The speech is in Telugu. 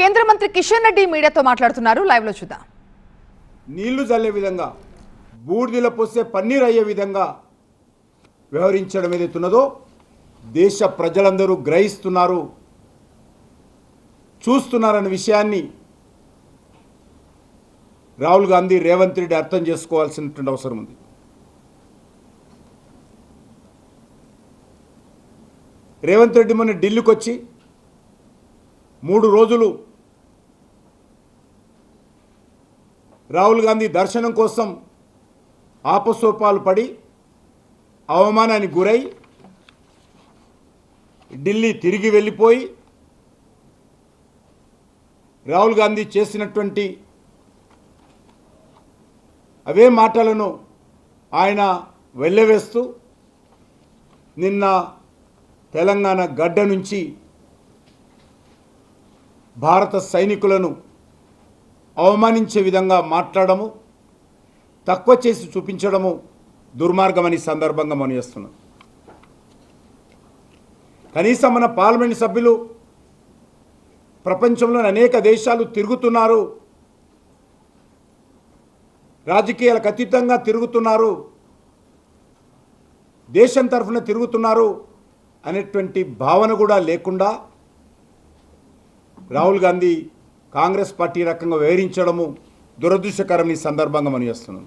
కేంద్ర మంత్రి కిషన్ రెడ్డి మీడియాతో మాట్లాడుతున్నారు. లైవ్లో చూద్దాం. నీళ్ళు చల్లే విధంగా బూడిదల పోస్తే పన్నీర్ అయ్యే విధంగా వ్యవహరించడం ఏదైతున్నదో దేశ ప్రజలందరూ గ్రహిస్తున్నారు చూస్తున్నారన్న విషయాన్ని రాహుల్ గాంధీ రేవంత్ రెడ్డి అర్థం చేసుకోవాల్సినటువంటి అవసరం ఉంది. రేవంత్ రెడ్డి మొన్న ఢిల్లీకి వచ్చి మూడు రోజులు రాహుల్ గాంధీ దర్శనం కోసం ఆపసోపాలు పడి అవమానానికి గురై ఢిల్లీ తిరిగి వెళ్ళిపోయి రాహుల్ గాంధీ చేసినటువంటి అవే మాటలను ఆయన వెళ్ళవేస్తూ నిన్న తెలంగాణ గడ్డ నుంచి భారత సైనికులను అవమానించే విధంగా మాట్లాడము తక్కువ చేసి చూపించడము దుర్మార్గమని సందర్భంగా మనం కనీసం మన పార్లమెంట్ సభ్యులు ప్రపంచంలోని అనేక దేశాలు తిరుగుతున్నారు రాజకీయాలకు అతీతంగా తిరుగుతున్నారు దేశం తరఫున తిరుగుతున్నారు అనేటువంటి భావన కూడా లేకుండా రాహుల్ గాంధీ కాంగ్రెస్ పార్టీ రకంగా వివరించడము దురదృష్టకరం ఈ సందర్భంగా మనం చేస్తున్నాం.